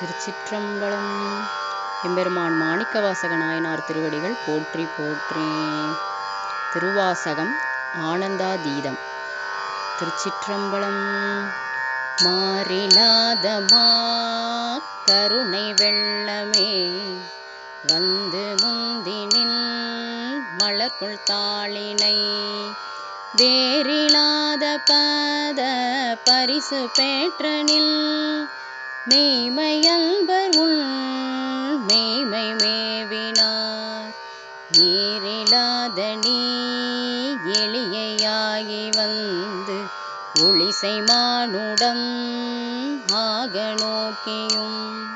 திருச்சிற்றம்பலம். எம்பெருமான் மாணிக்கவாசக நாயனார் திருவடிகள் போற்றி போற்றி. திருவாசகம் ஆனந்தாதீதம். திருச்சிற்றம்பலம். மாறிலாதமா கருணை வெள்ளமே. வந்து முந்தினில் மலர்குள் தாளினை. வேறிலாத பத பரிசு பேற்றனில் மெய்மையல்பர் உள் மெய்மை மேவினார். ஈரிலாத நீ எளியாகி வந்து ஒளிசை மானுடம் ஆக நோக்கியும்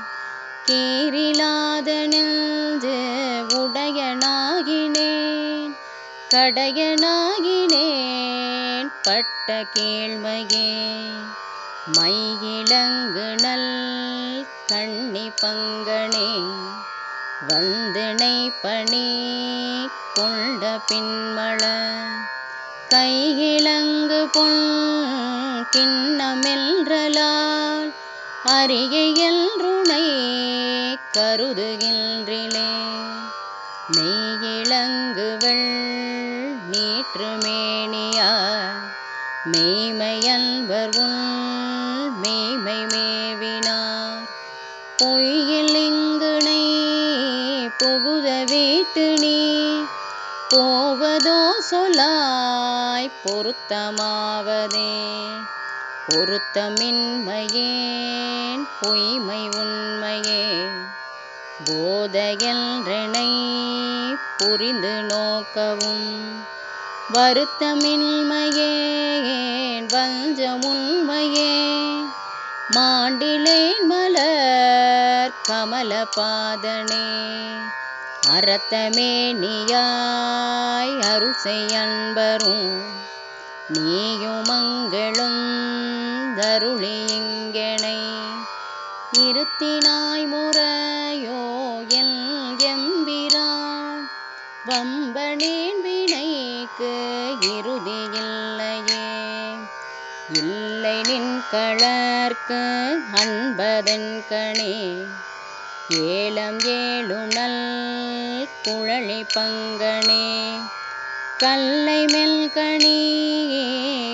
கீரிலாத நின்று உடையனாகினேன் கடையனாகினேன் பட்ட கேள்மையே. மையிலங்கு நல் கண்ணி பங்கனே வந்தினை பணி கொண்ட பின்மள கையிலங்கு பொன் கிண்ணமென்றலால் அரிய எல்ருணை கருதுகின்றிலே. பொய்யில் இங்குனை புகுத வீட்டு நீ. போவதோ சொலாய் பொருத்தமாவதே. பொருத்தமின்மையேன் பொய்மை உண்மையே. போதையல்றனை புரிந்து நோக்கவும். வருத்தமின்மையேன் வஞ்சமுண்மையே. மாண்டிலேன் மலர் கமல பாதனே அறத்தமேனியாய் அருள் செய்யன்பரும் நீயுமங்களும் தருளி இங்கனை இருத்தினாய் முறையோ என் எம்பிரான். வம்பனேன் வினைக்கு இறுதியில்லையே இல்லை நின் களர்க்கு அன்பதன் கணே. ஏலம் ஏழுணல் குழலி பங்கனே. கல்லை மெல்கணி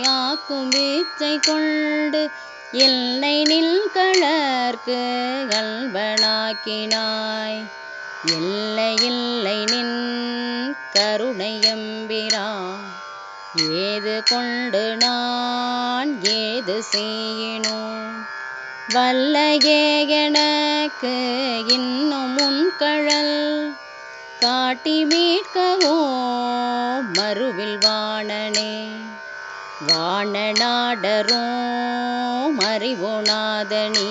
ஆக்கும் வீச்சை கொண்டு இல்லை நில் களர்க்கு கல்வனாக்கினாய் இல்லை இல்லை நின் கருணையம்பிரா ஏது கொண்டு நான் ஏது செய்யினோ வல்லையே எனக்கு இன்னும் உன் கழல் காட்டி மீட்கவோ? மறுவில் வாணனே வாண நாடரோ மறிவோனாதனி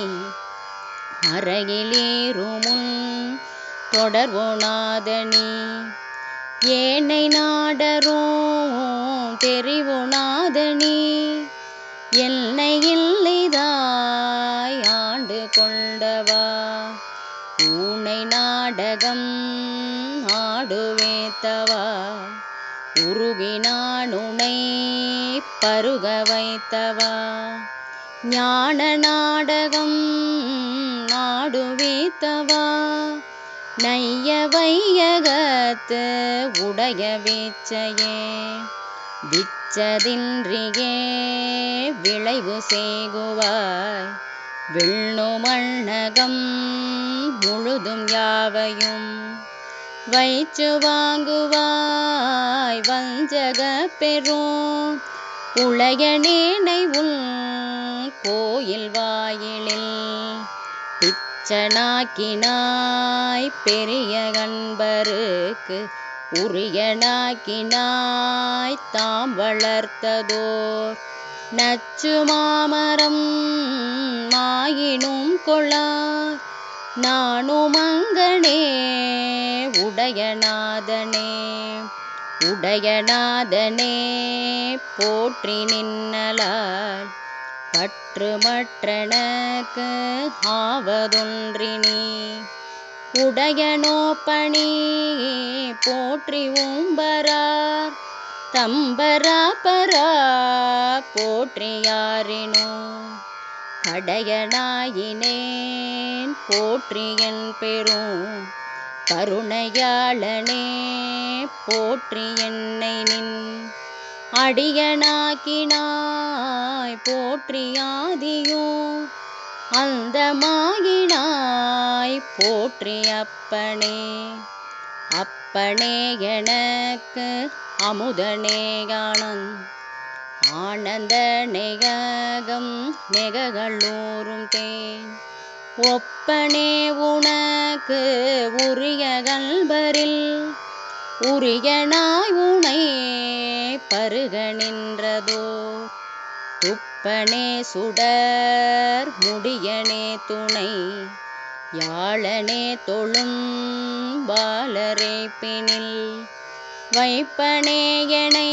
அறையிலேறுமுன் தொடர்வோனாதனி ஏனை நாடரோ தெரிவோனாதனி என்னை இல்லைதாய் ஆண்டு கொண்டவா? ஊனை நாடகம் ஆடுவேத்தவா? உருகினானுனை பருக வைத்தவா? ஞான நாடகம் நாடுவேத்தவா நைய வையகத்து உடைய வீச்சையே விச்சதின்றியே விளைவு செய்குவாய் விண்ணு மண்ணகம் முழுதும் யாவையும் வைச்சு வாங்குவாய். வஞ்சக பெறும் புளையனேனை உள் கோயில் வாயிலில் பிச்சனாக்கினாய். பெரிய கண்பருக்கு உரியனாக்கினாய் தாம் வளர்த்ததோர் நச்சு மாமரம் மாயினும் கொளார் நானும் அங்கனே உடையநாதனே உடையநாதனே போற்றி நின்னலால் பற்று மற்றனக்கு ஆவதொன்றினே உடையனோ பணி போற்றி உம்பரார் தம்பரா பரா போற்றியாரினோ கடையனாயினேன் போற்றி என் பெரும் கருணையாளனே போற்றி என்னை நின் அடியனாக்கினாய் போற்றி அந்தமாகினாய் போற்றி அப்பனே. அப்பனே எனக்கு அமுதனே ஆனந்த் ஆனந்த நெககம் நெககளூரும் தேன். ஒப்பனே உனக்கு உரிய கல்பரில் உரியனாய் உனை பருக நின்றதோ. அப்பனே சுடர் முடியனே துணை யாழனே தொழும் பாலரே பிணில். வைப்பனே எனை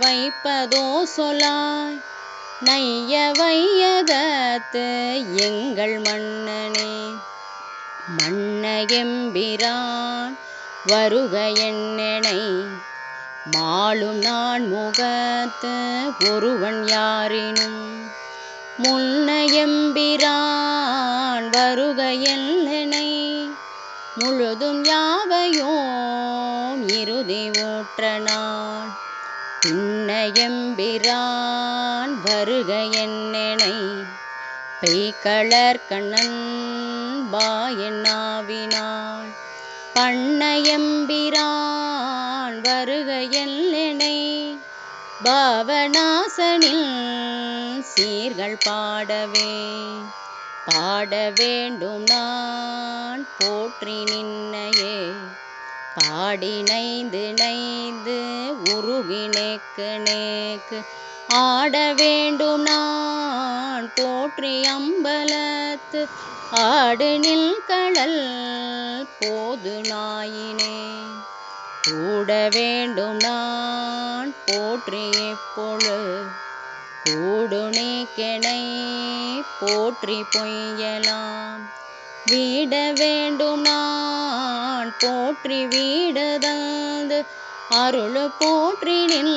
வைப்பதோ சொலாய் நைய வையகத்து எங்கள் மன்னனே. மன்ன எம்பிரான் வருக என்னெனை மாளும் நான் முகத்து ஒருவன் யாரினும் முன்னையம்பிரான் வருக என்னெனை முழுதும் யாவையோம் இறுதி ஓற்றனான் நாள் பின்னையெம்பிரான் வருக என்னெனை பெய்களர் கண்ணன் பாயனாவினாள் பண்ணையம்பிரான் வருக எல்லெனை பாவநாசனில் சீர்கள் பாடவே. பாட வேண்டும் நான் போற்றி நின்னையே. பாடி நைந்து நைந்து உருகி நேக்கு நேக்கு ஆட வேண்டும் நான் போற்றி அம்பலத்து. ஆடு நில் கடல் போது நாயினே. கூட வேண்டும் நான் போற்றி எப்பொழு கூடுனே கெனை போற்றி பொய்யலாம். வீட வேண்டும் நான் போற்றி வீடு தந்து. அருள் போற்றினில்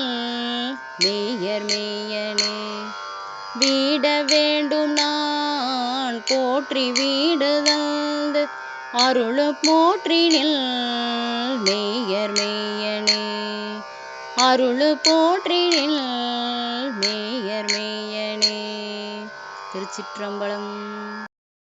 மெய்யர் மெய்யனே. வீட வேண்டும் நான் போற்றி வீடுதான் அருளு போற்றினில் மேயர் மேயனே. அருளு போற்றினில் மேயர் மேயனே. திருச்சிற்றம்பலம்